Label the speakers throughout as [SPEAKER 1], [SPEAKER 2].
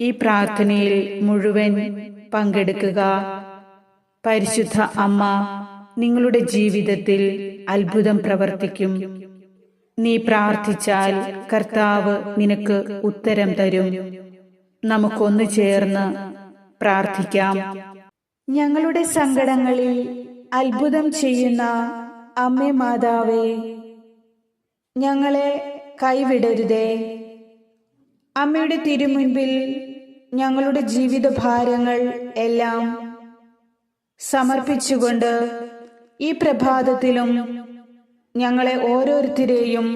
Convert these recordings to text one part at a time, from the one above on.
[SPEAKER 1] ഈ പ്രാർത്ഥനയിൽ മുഴുവൻ പങ്കെടുക്കുക. പരിശുദ്ധ അമ്മ നിങ്ങളുടെ ജീവിതത്തിൽ അത്ഭുതം പ്രവർത്തിക്കും. നീ പ്രാർത്ഥിച്ചാൽ കർത്താവ് നിനക്ക് ഉത്തരം തരും. നമുക്കൊന്ന് ചേർന്ന് പ്രാർത്ഥിക്കാം. ഞങ്ങളുടെ സങ്കടങ്ങളിൽ അത്ഭുതം ചെയ്യുന്ന അമ്മേ മാതാവേ ഞങ്ങളെ കൈവിടരുതേ. അമ്മയുടെ തിരുമുൻപിൽ ഞങ്ങളുടെ ജീവിത ഭാരങ്ങൾ എല്ലാം സമർപ്പിച്ചുകൊണ്ട് ഈ പ്രഭാതത്തിലും ഞങ്ങളെ ഓരോരുത്തരെയും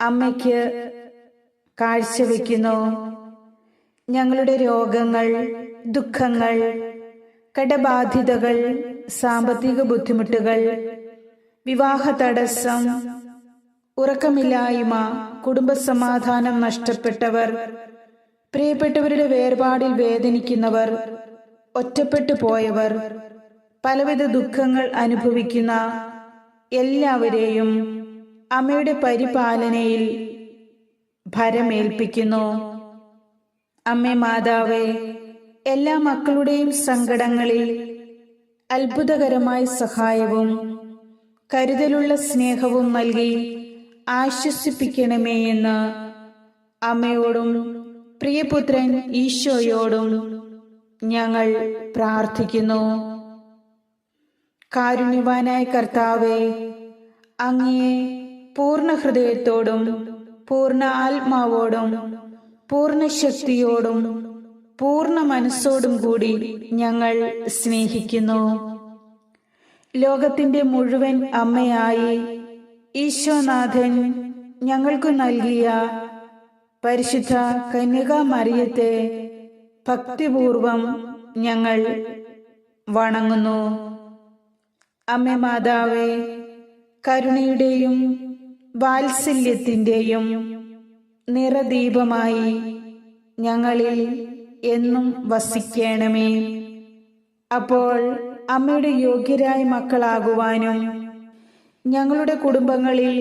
[SPEAKER 1] അമ്മയ്ക്ക് കാഴ്ചവെക്കുന്നു. ഞങ്ങളുടെ രോഗങ്ങൾ ദുഃഖങ്ങൾ കടബാധ്യതകൾ സാമ്പത്തിക ബുദ്ധിമുട്ടുകൾ വിവാഹ തടസ്സം ഉറക്കമില്ലായ്മ കുടുംബസമാധാനം നഷ്ടപ്പെട്ടവർ പ്രിയപ്പെട്ടവരുടെ വേർപാടിൽ വേദനിക്കുന്നവർ ഒറ്റപ്പെട്ടു പോയവർ പലവിധ ദുഃഖങ്ങൾ അനുഭവിക്കുന്ന എല്ലാവരെയും അമ്മയുടെ പരിപാലനയിൽ ഭരമേൽപ്പിക്കുന്നു. അമ്മേ മാതാവേ എല്ലാ മക്കളുടെയും സങ്കടങ്ങളിൽ അത്ഭുതകരമായ സഹായവും കരുതലുള്ള സ്നേഹവും നൽകി ആശ്വസിപ്പിക്കണമേ എന്ന് അമ്മയോടും പ്രിയപുത്രൻ ഈശോയോടും ഞങ്ങൾ പ്രാർത്ഥിക്കുന്നു. കാരുണ്യവാനായ കർത്താവെ അങ്ങയെ പൂർണ ഹൃദയത്തോടും പൂർണ ആത്മാവോടും പൂർണ ശക്തിയോടും പൂർണ മനസ്സോടും കൂടി ഞങ്ങൾ സ്നേഹിക്കുന്നു. ലോകത്തിന്റെ മുഴുവൻ അമ്മയായി ഈശോനാഥൻ ഞങ്ങൾക്ക് നൽകിയ പരിശുദ്ധ കന്യക മറിയത്തെ ഭക്തിപൂർവം ഞങ്ങൾ വണങ്ങുന്നു. അമ്മ മാതാവേ കരുണയുടെയും വാത്സല്യത്തിന്റെയും നിറദീപമായി ഞങ്ങളിൽ എന്നും വസിക്കണമേ. അപ്പോൾ അമ്മയുടെ യോഗ്യരായ മക്കളാകുവാനും ഞങ്ങളുടെ കുടുംബങ്ങളിൽ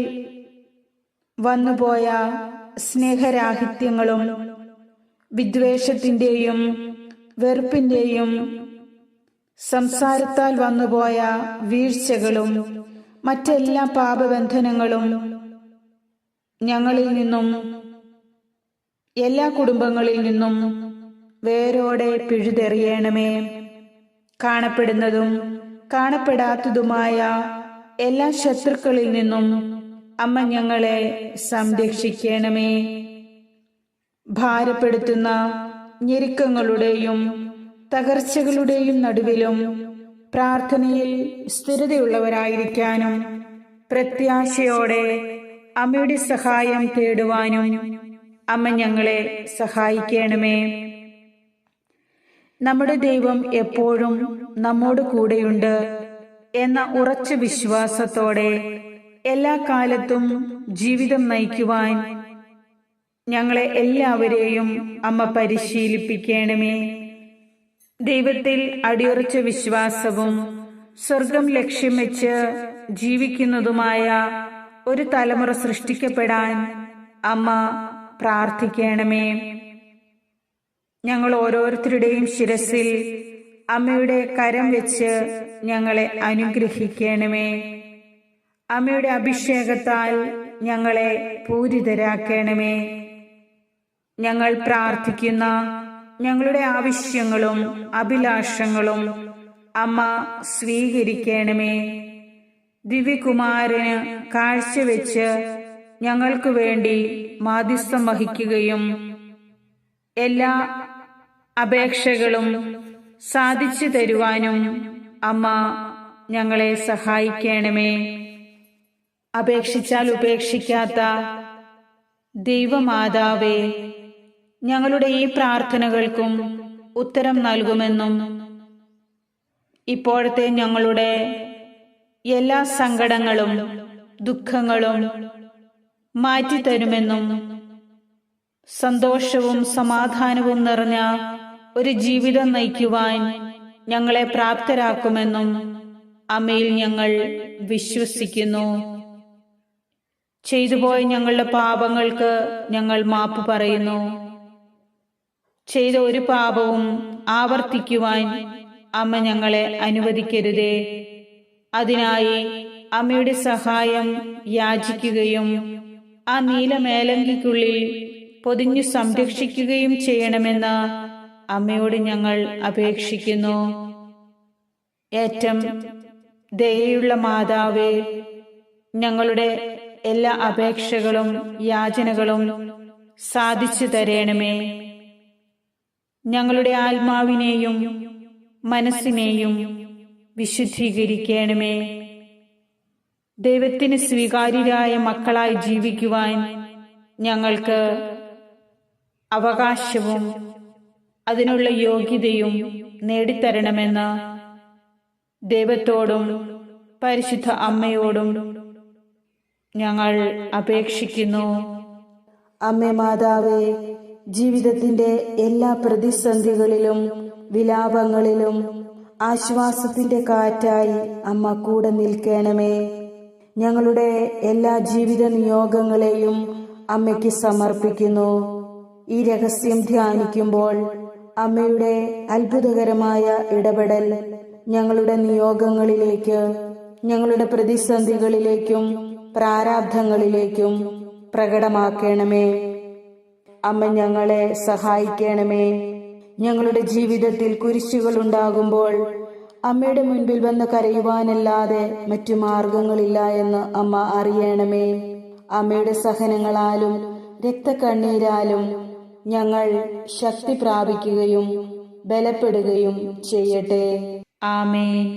[SPEAKER 1] വന്നുപോയ സ്നേഹരാഹിത്യങ്ങളും വിദ്വേഷത്തിന്റെയും വെറുപ്പിന്റെയും സംസാരത്താൽ വന്നുപോയ വീഴ്ചകളും മറ്റെല്ലാ പാപബന്ധനങ്ങളും ഞങ്ങളിൽ നിന്നും എല്ലാ കുടുംബങ്ങളിൽ നിന്നും വേരോടെ പിഴുതെറിയണമേ. കാണപ്പെടുന്നതും കാണപ്പെടാത്തതുമായ എല്ലാ ശത്രുക്കളിൽ നിന്നും അമ്മ ഞങ്ങളെ സംരക്ഷിക്കണമേ. ഭാരപ്പെടുത്തുന്ന ഞെരുക്കങ്ങളുടെയും തകർച്ചകളുടെയും നടുവിലും പ്രാർത്ഥനയിൽ സ്ഥിരതയുള്ളവരായിരിക്കാനും പ്രത്യാശയോടെ അമ്മയുടെ സഹായം തേടുവാനും അമ്മ ഞങ്ങളെ സഹായിക്കണമേ. നമ്മുടെ ദൈവം എപ്പോഴും നമ്മോട് കൂടെയുണ്ട്. എന്ന ഉറച്ച വിശ്വാസത്തോടെ എല്ലാ കാലത്തും ജീവിതം നയിക്കുവാൻ ഞങ്ങളെ എല്ലാവരെയും അമ്മ പരിശീലിപ്പിക്കണമേ. ദൈവത്തിൽ അടിയുറച്ച വിശ്വാസവും സ്വർഗം ലക്ഷ്യം വെച്ച് ജീവിക്കുന്നതുമായ ഒരു തലമുറ സൃഷ്ടിക്കപ്പെടാൻ അമ്മ പ്രാർത്ഥിക്കണമേ. ഞങ്ങൾ ഓരോരുത്തരുടെയും ശിരസിൽ അമ്മയുടെ കരം വെച്ച് ഞങ്ങളെ അനുഗ്രഹിക്കണമേ. അമ്മയുടെ അഭിഷേകത്താൽ ഞങ്ങളെ പൂരിതരാക്കണമേ. ഞങ്ങൾ പ്രാർത്ഥിക്കുന്ന ഞങ്ങളുടെ ആവശ്യങ്ങളും അഭിലാഷങ്ങളും അമ്മ സ്വീകരിക്കണമേ. ദിവ്യകുമാരന് കാഴ്ചവെച്ച് ഞങ്ങൾക്ക് വേണ്ടി മാധ്യസ്ഥം വഹിക്കുകയും എല്ലാ അപേക്ഷകളും സാധിച്ചു തരുവാനും അമ്മ ഞങ്ങളെ സഹായിക്കണമേ. അപേക്ഷിച്ചാൽ ഉപേക്ഷിക്കാത്ത ദൈവമാതാവേ ഞങ്ങളുടെ ഈ പ്രാർത്ഥനകൾക്കും ഉത്തരം നൽകുമെന്നും ഇപ്പോഴത്തെ ഞങ്ങളുടെ എല്ലാ സങ്കടങ്ങളും ദുഃഖങ്ങളും മാറ്റിത്തരുമെന്നും സന്തോഷവും സമാധാനവും നിറഞ്ഞ ഒരു ജീവിതം നയിക്കുവാൻ ഞങ്ങളെ പ്രാപ്തരാക്കുമെന്നും അമ്മയിൽ ഞങ്ങൾ വിശ്വസിക്കുന്നു. ചെയ്തുപോയ ഞങ്ങളുടെ പാപങ്ങൾക്ക് ഞങ്ങൾ മാപ്പ് പറയുന്നു. ചെയ്ത ഒരു പാപവും ആവർത്തിക്കുവാൻ അമ്മ ഞങ്ങളെ അനുവദിക്കരുതേ. അതിനായി അമ്മയുടെ സഹായം യാചിക്കുകയും ആ നീലമേലങ്കിക്കുള്ളിൽ പൊതിഞ്ഞു സംരക്ഷിക്കുകയും ചെയ്യണമെന്ന് അമ്മയോട് ഞങ്ങൾ അപേക്ഷിക്കുന്നു. ഏറ്റം ദയുള്ള മാതാവേ ഞങ്ങളുടെ എല്ലാ അപേക്ഷകളും യാചനകളും സാധിച്ചു തരേണമേ. ഞങ്ങളുടെ ആത്മാവിനെയും മനസ്സിനെയും വിശുദ്ധീകരിക്കണമേ. ദൈവത്തിന് സ്വീകാര്യരായ മക്കളായി ജീവിക്കുവാൻ ഞങ്ങൾക്ക് അവകാശവും അതിനുള്ള യോഗ്യതയും നേടിത്തരണമെന്ന് ദൈവത്തോടും പരിശുദ്ധ അമ്മയോടും ഞങ്ങൾ അപേക്ഷിക്കുന്നു.
[SPEAKER 2] അമ്മ മാതാവേ ജീവിതത്തിന്റെ എല്ലാ പ്രതിസന്ധികളിലും വിലാപങ്ങളിലും ആശ്വാസത്തിന്റെ കാറ്റായി അമ്മ കൂടെ നിൽക്കണമേ. ഞങ്ങളുടെ എല്ലാ ജീവിത നിയോഗങ്ങളെയും അമ്മയ്ക്ക് സമർപ്പിക്കുന്നു. ഈ രഹസ്യം ധ്യാനിക്കുമ്പോൾ അമ്മയുടെ അത്ഭുതകരമായ ഇടപെടൽ ഞങ്ങളുടെ നിയോഗങ്ങളിലേക്ക് ഞങ്ങളുടെ പ്രതിസന്ധികളിലേക്കും പ്രാരാബ്ധങ്ങളിലേക്കും പ്രകടമാക്കണമേ. അമ്മ ഞങ്ങളെ സഹായിക്കണമേ. ഞങ്ങളുടെ ജീവിതത്തിൽ കുരിശുകൾ ഉണ്ടാകുമ്പോൾ അമ്മയുടെ മുൻപിൽ വന്ന് കരയുവാനല്ലാതെ മറ്റു മാർഗങ്ങളില്ല എന്ന് അമ്മ അറിയണമേ. അമ്മയുടെ സഹനങ്ങളാലും രക്തക്കണ്ണീരാലും ഞങ്ങൾ ശക്തി പ്രാപിക്കുകയും ബലപ്പെടുകയും ചെയ്യട്ടെ.
[SPEAKER 1] ആമേൻ.